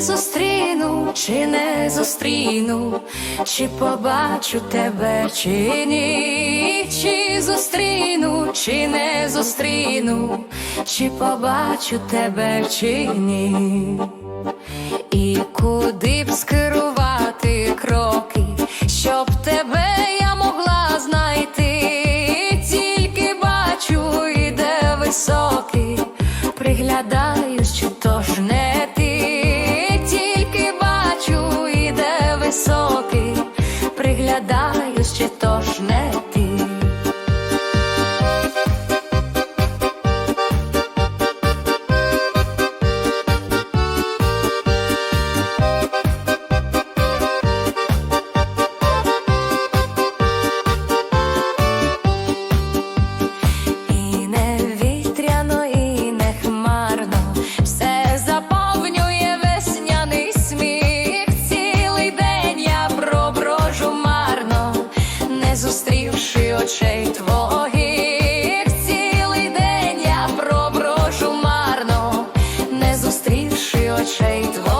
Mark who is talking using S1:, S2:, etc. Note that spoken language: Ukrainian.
S1: Зустріну, чи не зустріну, чи побачу тебе, чи ні, чи зустріну, чи не зустріну, чи побачу тебе, чи ні, і куди б скерувати кроки, щоб тебе я могла знайти, тільки бачу, іде високий, приглядаюсь, чи то ж не приглядаюсь, чи то ж не не очей твоїх. Цілий день я проброжу марно, не зустрівши очей твоїх.